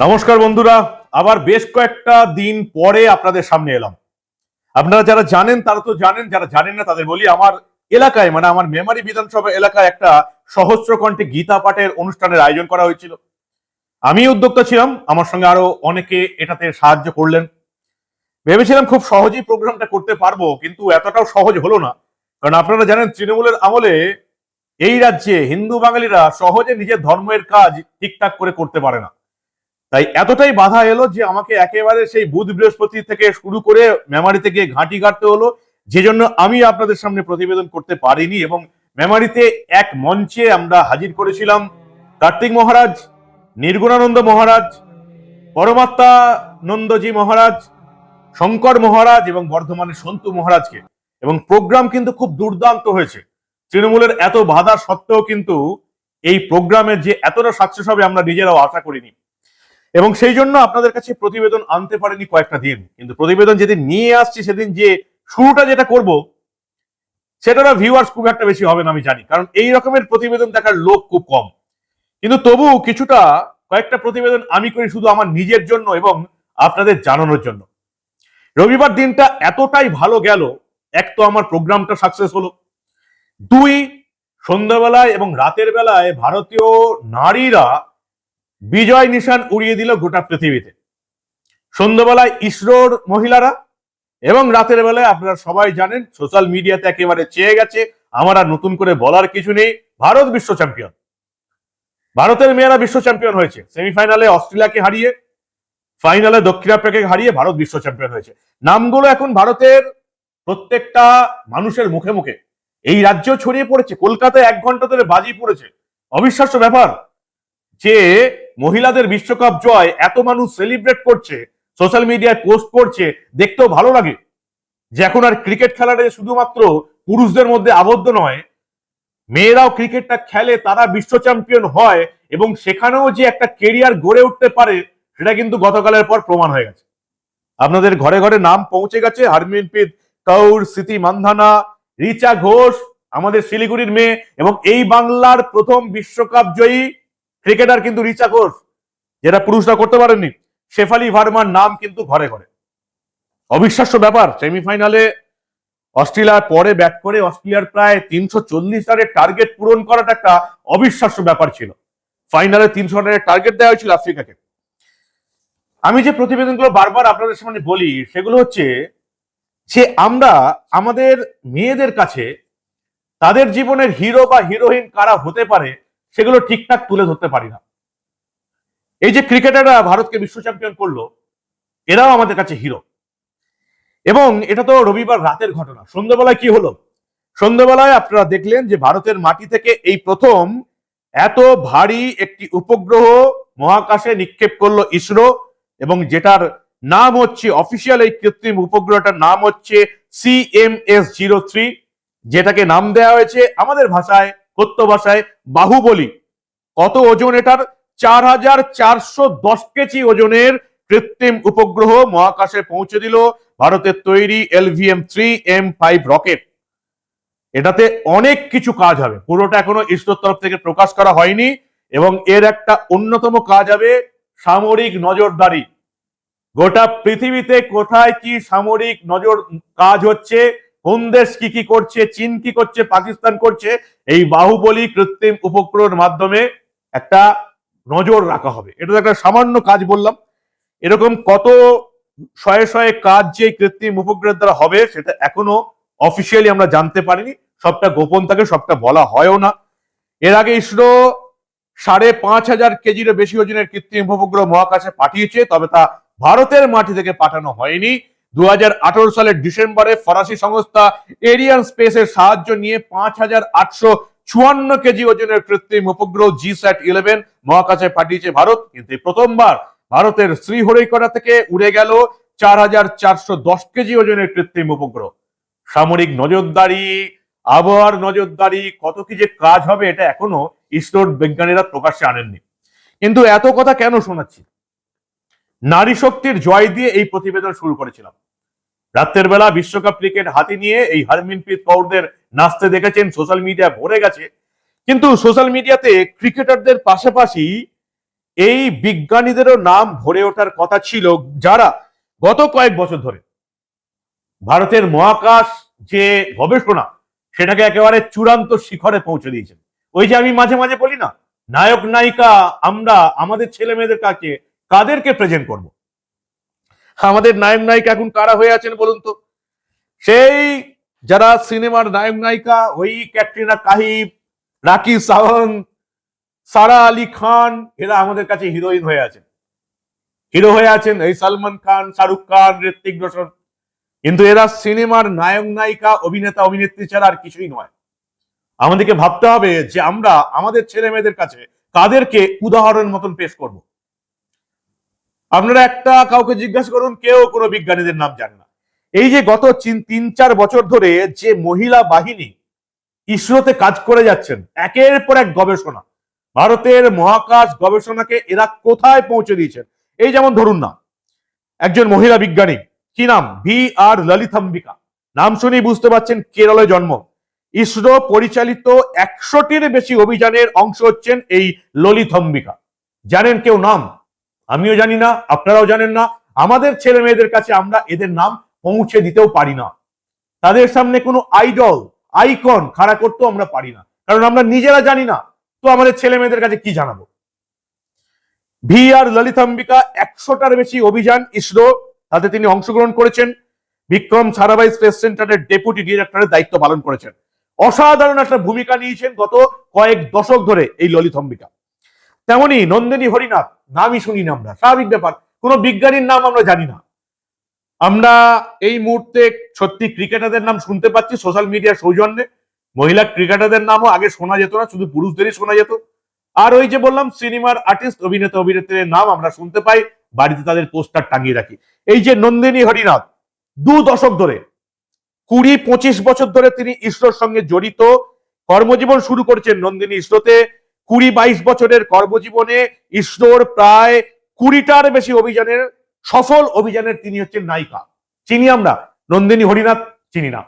নমস্কার বন্ধুরা, আবার বেশ কয়েকটা দিন পরে আপনাদের সামনে এলাম। আপনারা যারা জানেন, তারা তো জানেন, যারা জানেন না, তাদের বলি আমার এলাকায় মানে আমার মেমারি বিধানসভা এলাকায় একটা সহস্র কণ্ঠে গীতা পাঠের অনুষ্ঠানের আয়োজন করা হয়েছিল। আমি উদ্যোক্তা ছিলাম, আমার সঙ্গে আরও অনেকে এটাতে সাহায্য করলেন। ভেবেছিলাম খুব সহজেই প্রোগ্রামটা করতে পারব, কিন্তু এতটাও সহজ হলো না। কারণ আপনারা জানেন, তৃণমূলের আমলে এই রাজ্যে হিন্দু বাঙালিরা সহজে নিজের ধর্মের কাজ ঠিকঠাক করে করতে পারে না। তাই এতটাই বাধা এলো যে আমাকে একেবারে সেই বুধ বৃহস্পতি থেকে শুরু করে মেমারিতে গিয়ে ঘাঁটি কাটতে হলো যে জন্য আমি আপনাদের সামনে প্রতিবেদন করতে পারিনি এবং মেমারিতে এক মঞ্চে আমরা হাজির করেছিলাম কার্তিক মহারাজ, নির্গুণানন্দ মহারাজ, পরমাত্মানন্দজি মহারাজ, শঙ্কর মহারাজ এবং বর্ধমানের সন্তু মহারাজকে। এবং প্রোগ্রাম কিন্তু খুব দুর্দান্ত হয়েছে। তৃণমূলের এত বাধা সত্ত্বেও কিন্তু এই প্রোগ্রামের যে এতটা সাকসেস আমরা নিজেরাও আশা করিনি। এবং সেই জন্য আপনাদের কাছে প্রতিবেদন আনতে পারেনি কয়েকটা দিন। কিন্তু প্রতিবেদন যেদিন নিয়ে আসছি, সেদিন যে শুরুটা যেটা করব সেটারও ভিউয়ার্স খুব একটা বেশি হবে না, আমি জানি। কারণ এই রকমের প্রতিবেদন দেখার লোক খুব কম। কিন্তু তবু কিছুটা, কয়েকটা প্রতিবেদন আমি করি শুধু আমার নিজের জন্য এবং আপনাদের জানানোর জন্য। রবিবার দিনটা এতটাই ভালো গেল, এক তো আমার প্রোগ্রামটা সাকসেস হলো। দুই, সন্ধ্যাবেলায় এবং রাতের বেলায় ভারতীয় নারীরা বিজয় নিশান উড়িয়ে দিল গোটা পৃথিবীতে। সন্ধ্যাবেলায় ইসরোর মহিলারা এবং রাতের বেলায় আপনারা সবাই জানেন সোশ্যাল মিডিয়াতে একেবারে চেয়ে গেছে, আমার আর নতুন করে বলার কিছু নেই, ভারত বিশ্ব চ্যাম্পিয়ন ভারতের মেয়েরা বিশ্ব চ্যাম্পিয়ন হয়েছে। সেমিফাইনালে অস্ট্রেলিয়াকে হারিয়ে ফাইনালে দক্ষিণ আফ্রিকাকে হারিয়ে ভারত বিশ্ব চ্যাম্পিয়ন হয়েছে। নামগুলো এখন ভারতের প্রত্যেকটা মানুষের মুখে মুখে। এই রাজ্য ছড়িয়ে পড়েছে, কলকাতায় এক ঘণ্টা ধরে বাজি পড়েছে। অবিশ্বাস্য ব্যাপার যে মহিলাদের বিশ্বকাপ জয় এত মানুষ সেলিব্রেট করছে সোশ্যাল মিডিয়ায় পোস্ট করছে, দেখতেও ভালো লাগে। যে এখন আর ক্রিকেট খেলাটা শুধুমাত্র পুরুষদের মধ্যে আবদ্ধ নয়, মেয়েরাও ক্রিকেটটা খেলে, তারা বিশ্ব চ্যাম্পিয়ন হয় এবং সেখানেও যে একটা কেরিয়ার গড়ে উঠতে পারে, সেটা কিন্তু গতকালের পর প্রমাণ হয়ে গেছে। আপনাদের ঘরে ঘরে নাম পৌঁছে গেছে, হারমিনপ্রীত কৌর, স্মৃতি মান্ধানা, রিচা ঘোষ, আমাদের শিলিগুড়ির মেয়ে এবং এই বাংলার প্রথম বিশ্বকাপ জয়ী ক্রিকেটার কিন্তু রিচা ঘোষ, যেটা পুরুষরা করতে পারেননি। শেফালি ভার্মার নাম কিন্তু ঘরে ঘরে। অবিশ্বাস্য ব্যাপার সেমিফাইনালে অস্ট্রেলিয়ার পরে ব্যাট করে অস্ট্রেলিয়ার প্রায় তিনশো চল্লিশ রানের টার্গেট পূরণ করাটা একটা অবিশ্বাস্য ব্যাপার ছিল। ফাইনালে তিনশো রানের টার্গেট দেওয়া হয়েছিল আফ্রিকাকে। আমি যে প্রতিবেদনগুলো বারবার আপনাদের সামনে বলি, সেগুলো হচ্ছে যে আমরা আমাদের মেয়েদের কাছে তাদের জীবনের হিরো বা হিরোইন কারা হতে পারে সেগুলো ঠিকঠাক তুলে ধরতে পারি না। এই যে ক্রিকেটাররা ভারতকে বিশ্ব চ্যাম্পিয়ন করল, এরাও আমাদের কাছে হিরো এবং এটা তো রবিবার রাতের ঘটনা। সন্ধ্যাবেলায় কি হলো? সন্ধ্যাবেলায় আপনারা দেখলেন যে ভারতের মাটি থেকে এই প্রথম এত ভারী একটি উপগ্রহ মহাকাশে নিক্ষেপ করল ইসরো, এবং যেটার নাম হচ্ছে অফিসিয়াল এই কৃত্রিম উপগ্রহটার নাম হচ্ছে সিএমএস জিরো থ্রি যেটাকে নাম দেওয়া হয়েছে আমাদের ভাষায় কথ্য ভাষায় বাহুবলী। কত ওজন এটার? চার হাজার চারশো দশ কেজি ওজনের কৃত্রিম উপগ্রহ মহাকাশে পৌঁছে দিল ভারতের তৈরি LVM three M five rocket. এটাতে অনেক কিছু কাজ হবে। পুরোটা এখনও ইসরোর তরফ থেকে প্রকাশ করা হয়নি এবং এর একটা অন্যতম কাজ হবে সামরিক নজরদারি। গোটা পৃথিবীতে কোথায় কি সামরিক নজর কাজ হচ্ছে কোন দেশ কি কি করছে, চীন কি করছে, পাকিস্তান করছে, এই বাহুবলী কৃত্রিম উপগ্রহের মাধ্যমে একটা নজর রাখা হবে। এটা তো একটা সামান্য কাজ বললাম। এরকম কত শয়ে শয়ে কাজ যে কৃত্রিম উপগ্রহের দ্বারা হবে, সেটা এখনও অফিসিয়ালি আমরা জানতে পারিনি। সবটা গোপন থাকে, সবটা বলা হয়ও না। এর আগে ইসরো সাড়ে পাঁচ হাজার কেজিরও বেশি ওজনের কৃত্রিম উপগ্রহ মহাকাশে পাঠিয়েছে, তবে তা ভারতের মাটি থেকে পাঠানো হয়নি। দু হাজার আঠারো সালের ডিসেম্বরে ফরাসি সংস্থা এরিয়ান স্পেসের সাহায্য নিয়ে পাঁচ হাজার আটশো চুয়ান্ন কেজি ওজনের কৃত্রিম উপগ্রহ জি স্যাট ইলেভেন মহাকাশে পাঠিয়েছে ভারত। কিন্তু প্রথমবার ভারতের শ্রীহরিকোটা থেকে উড়ে গেল চার হাজার চারশো দশ কেজি ওজনের কৃত্রিম উপগ্রহ। সামরিক নজরদারি, আবহাওয়ার নজরদারি, কত কি যে কাজ হবে এটা এখনও ইসরোর বিজ্ঞানীরা প্রকাশ্যে আনেননি। কিন্তু এত কথা কেন শোনাচ্ছি? নারী শক্তির জয় দিয়ে এই প্রতিবেদন শুরু করেছিলাম। রাতের বেলা বিশ্বকাপ ক্রিকেট হাতে নিয়ে এই হরমিনপ্রীত কৌরদের নাচতে দেখেছেন সোশ্যাল মিডিয়া ভরে গেছে। কিন্তু সোশ্যাল মিডিয়াতে ক্রিকেটারদের পাশাপাশি এই বিজ্ঞানীদেরও নাম ভরে ওঠার কথা ছিল যারা গত কয়েক বছর ধরে। ভারতের মহাকাশ যে গবেষণা, সেটাকে একেবারে চূড়ান্ত শিখরে পৌঁছে দিয়েছেন ওই যে আমি মাঝে মাঝে বলি না নায়ক নায়িকা আমরা আমাদের ছেলে মেয়েদের কাছে কাদেরকে প্রেজেন্ট করব? আমাদের নায়ক নায়িকা এখন কারা হয়ে আছেন বলুন তো? সেই যারা সিনেমার নায়ক নায়িকা, ওই ক্যাটরিনা কাহিব রাকি সাওয়ান্ত সারা আলী খান, এরা আমাদের কাছে হিরোইন হয়ে আছেন। হিরো হয়ে আছেন এই সালমান খান, শাহরুখ খান ঋত্বিক রোশন। কিন্তু এরা সিনেমার নায়ক নায়িকা, অভিনেতা, অভিনেত্রী ছাড়া আর কিছুই নয়। আমাদেরকে ভাবতে হবে যে আমরা, আমাদের ছেলে মেয়েদের কাছে কাদেরকে উদাহরণ মতন পেশ করব? আপনারা একটা কাউকে জিজ্ঞাসা করুন, কেউ কোনো বিজ্ঞানীদের নাম জানে না। এই যে গত তিন চার বছর ধরে যে মহিলা বাহিনী ইসরোতে কাজ করে যাচ্ছেন, একের পর এক গবেষণা, ভারতের মহাকাশ গবেষণাকে এরা কোথায় পৌঁছে দিয়েছেন এই যেমন ধরুন না, একজন মহিলা বিজ্ঞানী, কি নাম? ভি আর ললিতাম্বিকা। নাম শুনেই বুঝতে পারছেন কেরলে জন্ম। ইসরো পরিচালিত একশোটির বেশি অভিযানের অংশ হচ্ছেন এই ললিতম্বিকা। জানেন কেউ নাম? আমিও জানি না, আপনারাও জানেন না। আমাদের ছেলে মেয়েদের কাছে আমরা এদের নাম পৌঁছে দিতেও পারি না। তাদের সামনে কোনো আইডল, আইকন খাড়া করতেও আমরা পারি না। কারণ আমরা নিজেরা জানি না। তো আমাদের ছেলে মেয়েদের কাছে কি জানাব? ভি আর ললিতাম্বিকা একশোটার বেশি অভিযান, ইসরো, তাতে তিনি অংশগ্রহণ করেছেন। বিক্রম সারাভাই স্পেস সেন্টারের ডেপুটি ডিরেক্টরের দায়িত্ব পালন করেছেন। অসাধারণ একটা ভূমিকা নিয়েছেন গত কয়েক দশক ধরে এই ললিতম্বিকা। তেমনি নন্দিনী হরিনাথ, নামই শুনি না আমরা, স্বাভাবিক ব্যাপার, কোনো বিজ্ঞানীর নাম আমরা জানি না। আমরা এই মুহূর্তে সত্যি ক্রিকেটারদের নাম শুনতে পাচ্ছি সোশ্যাল মিডিয়ার সৌজন্যে, মহিলা ক্রিকেটারদের নামও আগে শোনা যেত না, শুধু পুরুষদেরই শোনা যেত। আর ওই যে বললাম, সিনেমার আর্টিস্ট, অভিনেতা অভিনেত্রীর নাম আমরা শুনতে পাই, বাড়িতে তাদের পোস্টার টাঙিয়ে রাখি। এই যে নন্দিনী হরিনাথ, দু দশক ধরে, কুড়ি পঁচিশ বছর ধরে তিনি ইসরোর সঙ্গে জড়িত, কর্মজীবন শুরু করেছেন নন্দিনী ইসরোতে কুড়ি বাইশ বছরের কর্মজীবনে ইসরোর প্রায় কুড়িটার বেশি অভিযানের, সফল অভিযানের তিনি হচ্ছেন নায়িকা। চিনি আমরা? নন্দিনী হরিনাথ চিনি না।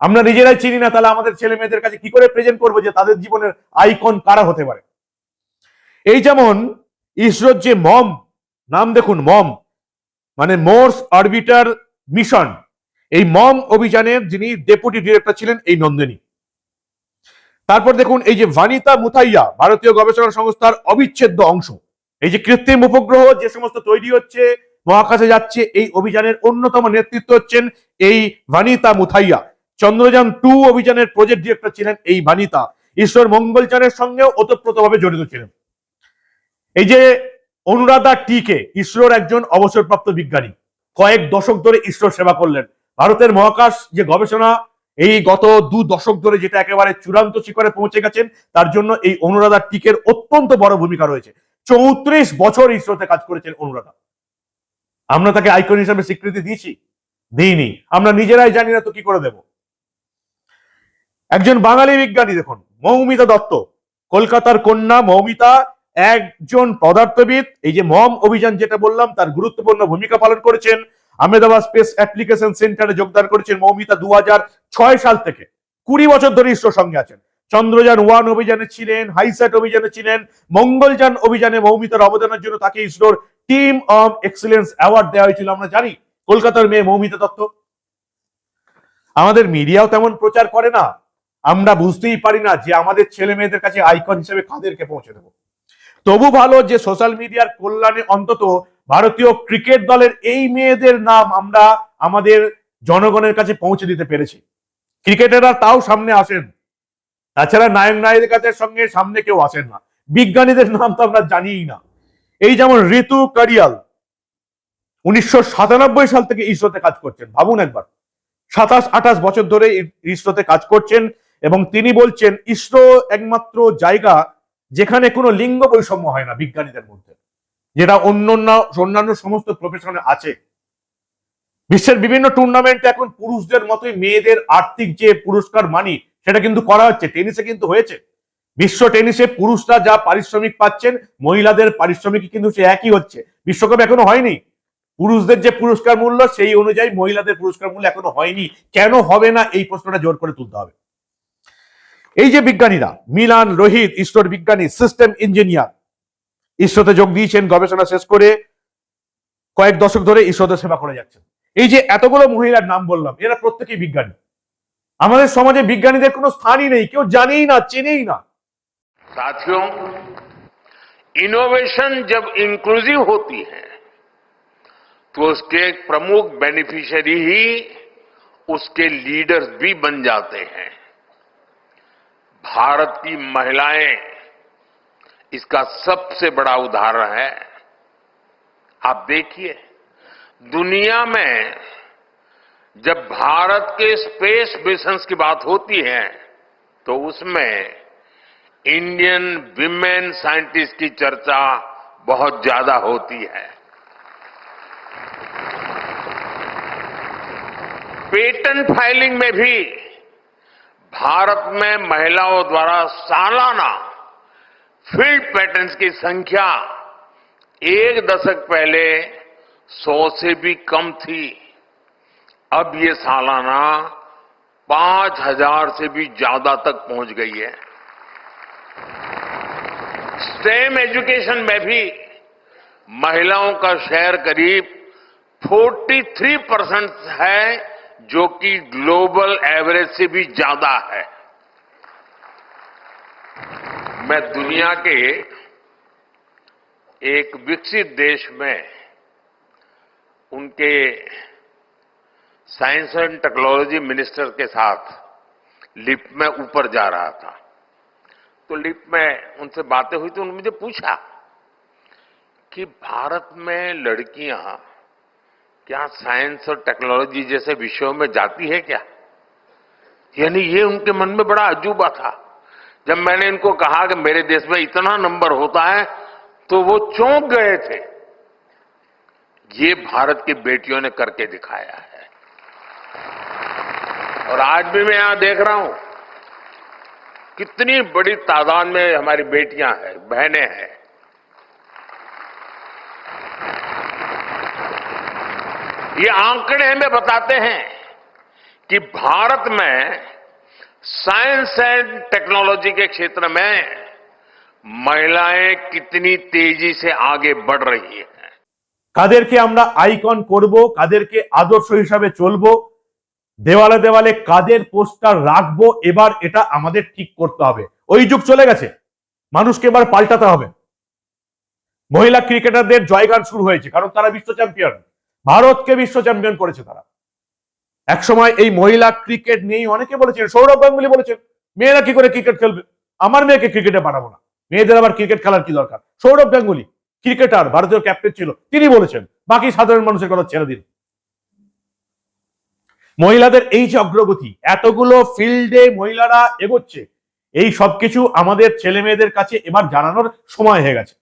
আমরা নিজেরাই চিনি না, তাহলে আমাদের ছেলে মেয়েদের কাছে কি করে প্রেজেন্ট করব যে তাদের জীবনের আইকন কারা হতে পারে? এই যেমন ইসরোর যে মম, নাম দেখুন, মম মানে মোর্স অরবিটার মিশন এই মম অভিযানের যিনি ডেপুটি ডিরেক্টর ছিলেন, এই নন্দিনী। তারপর দেখুন এই যে ভানিতা মুথাইয়া, ভারতীয় গবেষণা সংস্থার অবিচ্ছেদ্য অংশ। এই যে কৃত্রিম উপগ্রহ যে সমস্ত তৈরি হচ্ছে, মহাকাশে যাচ্ছে, এই অভিযানের অন্যতম নেতৃত্ব হচ্ছেন এই ভানিতা মুথাইয়া। চন্দ্রযান টু অভিযানের প্রজেক্ট ডিরেক্টর ছিলেন এই ভানিতা। ঈশ্বর মঙ্গলচারের সঙ্গেও ওতপ্রোতভাবে জড়িত ছিলেন। এই যে অনুরাধা টিকে, ইসরোর একজন অবসরপ্রাপ্ত বিজ্ঞানী, কয়েক দশক ধরে ইসরোর সেবা করলেন। ভারতের মহাকাশ যে গবেষণা এই গত দু দশক ধরে যেটা একেবারে চূড়ান্ত শিখরে পৌঁছে গেছেন, তার জন্য এই অনুরাধা টিকের অত্যন্ত বড় ভূমিকা রয়েছে। চৌত্রিশ বছর ইসরোতে কাজ করেছেন অনুরাধা। আমরা তাকে আইকন হিসাবে স্বীকৃতি দিয়েছি? দিইনি। আমরা নিজেরাই জানি না তো কি করে দেব। একজন বাঙালি বিজ্ঞানী দেখুন, মৌমিতা দত্ত। কলকাতার কন্যা মৌমিতা একজন পদার্থবিদ। এই যে মম অভিযান যেটা বললাম, তার গুরুত্বপূর্ণ ভূমিকা পালন করেছেন। আহমেদাবাদ স্পেস অ্যাপ্লিকেশন সেন্টারে যোগদান করেছেন মৌমিতা। দু হাজার ছয় সাল থেকে কুড়ি বছর ধরে ইসরোর সঙ্গে আছেন। চন্দ্রযান ওয়ান অভিযানে ছিলেন, হাইস্যাট অভিযানে ছিলেন, মঙ্গলযান অভিযানে মৌমিতার অবদানের জন্য তাকে ইসরোর টিম অফ এক্সিলেন্স অ্যাওয়ার্ড দেওয়া হয়েছিল। আমরা জানি কলকাতার মেয়ে মৌমিতা দত্ত। আমাদের মিডিয়াও তেমন প্রচার করে না। আমরা বুঝতেই পারি না যে আমাদের ছেলে মেয়েদের কাছে আইকন হিসেবে কাদেরকে পৌঁছে দেবো। তবু ভালো যে সোশ্যাল মিডিয়ার কল্যাণে অন্তত ভারতীয় ক্রিকেট দলের এই মেয়েদের নাম আমরা আমাদের জনগণের কাছে পৌঁছে দিতে পেরেছি। ক্রিকেটাররা তাও সামনে আসেন। তাছাড়া নায়ক নায়কের কাছে সঙ্গে সামনে কেউ আসেন না। বিজ্ঞানীদের নাম তো আমরা জানিই না। এই যেমন ঋতু কারিয়াল, উনিশশো সাতানব্বই সাল থেকে ইসরোতে কাজ করছেন। ভাবুন একবার। সাতাশ, আঠাশ বছর ধরে ইসরোতে কাজ করছেন এবং তিনি বলছেন, ইসরো একমাত্র জায়গা যেখানে কোনো লিঙ্গ বৈষম্য হয় না বিজ্ঞানীদের মধ্যে। যেটা অন্যান্য অন্যান্য সমস্ত প্রফেশনে আছে। বিশ্বের বিভিন্ন টুর্নামেন্টে এখন পুরুষদের মতোই মেয়েদের আর্থিক যে পুরস্কার মানি সেটা কিন্তু করা হচ্ছে টেনিসে কিন্তু হয়েছে। বিশ্ব টেনিসে পুরুষরা যা পারিশ্রমিক পাচ্ছেন, মহিলাদের পারিশ্রমিক কিন্তু সে একই হচ্ছে। বিশ্বকাপ এখনও হয়নি। পুরুষদের যে পুরস্কার মূল্য, সেই অনুযায়ী মহিলাদের পুরস্কার মূল্য এখনও হয়নি। কেন হবে না, এই প্রশ্নটা জোর করে তুলতে হবে। এই যে বিজ্ঞানীরা, মিলান রোহিত, ইসরোর বিজ্ঞানী সিস্টেম ইঞ্জিনিয়ার ইসরোতে যোগ দিয়েছেন গবেষণা শেষ করে কয়েক দশক ধরে ইসরোতে সেবা করে যাচ্ছেন। এই যে এতগুলো মহিলার নাম বললাম এরা প্রত্যেকেই বিজ্ঞানী আমাদের সমাজে বিজ্ঞানীদের কোনো স্থানই নেই কেউ জানেই না চেনেই না साथियों इनोवेशन जब इंक्लूसिव होती है तो उसके प्रमुख बेनिफिशियरी ही उसके लीडर्स भी बन जाते हैं भारत की महिलाएं इसका सबसे बड़ा उदाहरण है आप देखिए दुनिया में जब भारत के स्पेस मिशंस की बात होती है तो उसमें इंडियन विमेन साइंटिस्ट की चर्चा बहुत ज़्यादा होती है। पेटेंट फाइलिंग में भी भारत में महिलाओं द्वारा सालाना फ़ील्ड पेटेंट्स की संख्या एक दशक पहले सौ से भी कम थी। अब ये सालाना पाँच हज़ार से भी ज़्यादा तक पहुँच गई है। स्टेम एजुकेशन में भी महिलाओं का शेयर करीब 43 परसेंट है, जो कि ग्लोबल एवरेज से भी ज़्यादा है। मैं दुनिया के एक विकसित देश में उनके साइंस एंड टेक्नोलॉजी मिनिस्टर के साथ लिफ्ट में ऊपर जा रहा था। तो लिफ्ट में उनसे बातें हुई तो उन्होंने मुझे पूछा कि भारत में लड़कियाँ क्या साइंस और टेक्नोलॉजी जैसे विषयों में जाती है क्या? यानी ये उनके मन में बड़ा अजूबा था। जब मैंने इनको कहा कि मेरे देश में इतना नंबर होता है तो वो चौंक गए थे। ये भारत की बेटियों ने करके दिखाया है। और आज भी मैं यहाँ देख रहा हूँ, कितनी बड़ी तादाद में हमारी बेटियाँ हैं, बहनें हैं। ये आंकड़े हमें बताते हैं कि भारत में साइंस एंड टेक्नोलॉजी के क्षेत्र में महिलाएँ कितनी तेज़ी से आगे बढ़ रही हैं। কাদেরকে আমরা আইকন করব, কাদেরকে আদর্শ হিসাবে চলবো, দেওয়ালে দেওয়ালে কাদের পোস্টার রাখব, এবার এটা আমাদের ঠিক করতে হবে। ওই যুগ চলে গেছে, মানুষকে এবার পাল্টাতে হবে। মহিলা ক্রিকেটারদের জয়গান শুরু হয়েছে, কারণ তারা বিশ্ব চ্যাম্পিয়ন ভারতকে বিশ্ব চ্যাম্পিয়ন করেছে তারা। একসময় এই মহিলা ক্রিকেট নিয়েই অনেকে বলেছেন, সৌরভ গাঙ্গুলি বলেছেন, মেয়েরা কি করে ক্রিকেট খেলবে? আমার মেয়েকে ক্রিকেটে পাঠাবো না। মেয়েদের আবার ক্রিকেট খেলার কি দরকার? সৌরভ গাঙ্গুলি ক্রিকেটার, ভারতীয় ক্যাপ্টেন ছিল। তিনি বলেছেন, বাকি সাধারণ মানুষের কথা ছেড়ে দিন। মহিলাদের এই যে অগ্রগতি, এতগুলো ফিল্ডে মহিলারা এগোচ্ছে, এই সবকিছু আমাদের ছেলে মেয়েদের কাছে এবার জানানোর সময় হয়ে গেছে।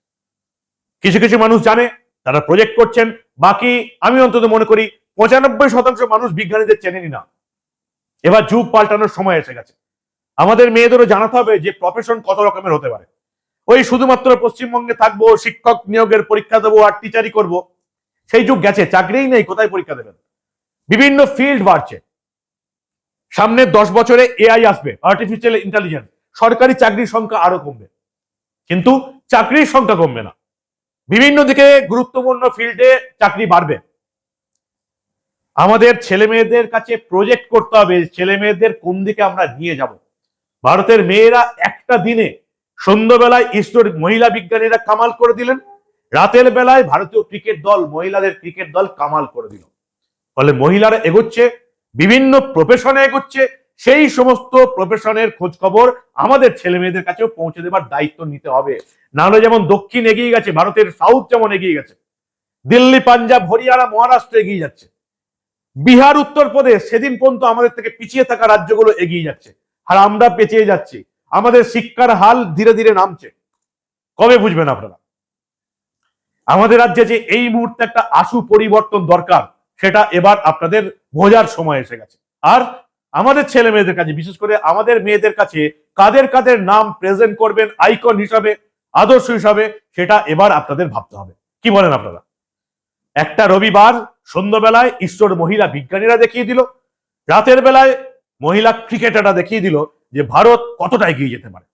কিছু কিছু মানুষ জানে, তারা প্রজেক্ট করছেন, বাকি আমি অন্তত মনে করি পঁচানব্বই শতাংশ মানুষ বিজ্ঞানীদের চেনেনি না। এবার যুগ পাল্টানোর সময় এসে গেছে। আমাদের মেয়েদেরও জানাতে হবে যে প্রফেশন কত রকমের হতে পারে। ওই শুধুমাত্র পশ্চিমবঙ্গে থাকব, শিক্ষক নিয়োগের পরীক্ষা দেবো আর টিচারই করব। সেই যুগ গেছে, চাকরিই নেই, কোথায় পরীক্ষা দেবেন? বিভিন্ন ফিল্ড বাড়ছে। সামনে দশ বছরে এআই আসবে আর্টিফিশিয়াল ইন্টেলিজেন্স সরকারি চাকরির সংখ্যা আরও কমবে। কিন্তু চাকরির সংখ্যা কমবে না। বিভিন্ন দিকে গুরুত্বপূর্ণ ফিল্ডে চাকরি বাড়বে। আমাদের ছেলে মেয়েদের কাছে প্রজেক্ট করতে হবে ছেলে মেয়েদের কোন দিকে আমরা নিয়ে যাব? ভারতের মেয়েরা একটা দিনে সন্ধ্যাবেলায় ইসরোর মহিলা বিজ্ঞানীরা কামাল করে দিলেন। রাতের বেলায় ভারতীয় ক্রিকেট দল, মহিলাদের ক্রিকেট দল কামাল করে দিল। ফলে মহিলারা এগোচ্ছে, বিভিন্ন প্রফেশনে এগোচ্ছে। সেই সমস্ত প্রফেশনের খোঁজ খবর আমাদের ছেলে মেয়েদের কাছেও পৌঁছে দেবার দায়িত্ব নিতে হবে। নাহলে যেমন দক্ষিণ এগিয়ে গেছে, ভারতের সাউথ যেমন এগিয়ে গেছে, দিল্লি, পাঞ্জাব, হরিয়ানা, মহারাষ্ট্র এগিয়ে যাচ্ছে। বিহার, উত্তরপ্রদেশ, সেদিন পর্যন্ত আমাদের থেকে পিছিয়ে থাকা রাজ্যগুলো এগিয়ে যাচ্ছে। আর আমরা পেঁচিয়ে যাচ্ছি। আমাদের শিক্ষার হাল ধীরে ধীরে নামছে। কবে বুঝবেন আপনারা? আমাদের রাজ্যে যে এই মুহূর্তে একটা আশু পরিবর্তন দরকার, সেটা এবার আপনাদের বোঝার সময় এসে গেছে। আর আমাদের ছেলে মেয়েদের কাছে, বিশেষ করে আমাদের মেয়েদের কাছে, কাদের কাদের নাম প্রেজেন্ট করবেন আইকন হিসাবে, আদর্শ হিসাবে, সেটা এবার আপনাদের ভাবতে হবে। কি বলেন আপনারা? একটা রবিবার সন্ধ্যাবেলায় ঈশ্বর মহিলা বিজ্ঞানীরা দেখিয়ে দিল, রাতের বেলায় মহিলা ক্রিকেটাররা দেখিয়ে দিল যে ভারত কতটা এগিয়ে যেতে পারে।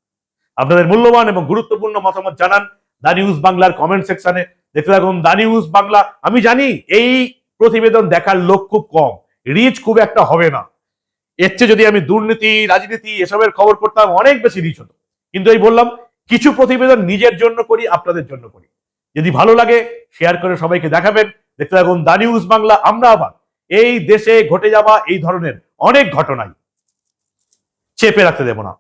আপনাদের মূল্যবান এবং গুরুত্বপূর্ণ মতামত জানান দা নিউজ বাংলার কমেন্ট সেকশনে দেখতে থাকুন দা নিউজ বাংলা। আমি জানি এই প্রতিবেদন দেখার লোক খুব কম রিচ খুব একটা হবে না। এর চেয়ে যদি আমি দুর্নীতি, রাজনীতি এসবের খবর করতাম, অনেক বেশি রিচ হতো। কিন্তু এই বললাম, কিছু প্রতিবেদন নিজের জন্য করি, আপনাদের জন্য করি। যদি ভালো লাগে শেয়ার করে সবাইকে দেখাবেন। দেখতে থাকুন দা নিউজ বাংলা। আমরা আবার এই দেশে ঘটে যাওয়া এই ধরনের অনেক ঘটনাই চেপে রাখতে দেব না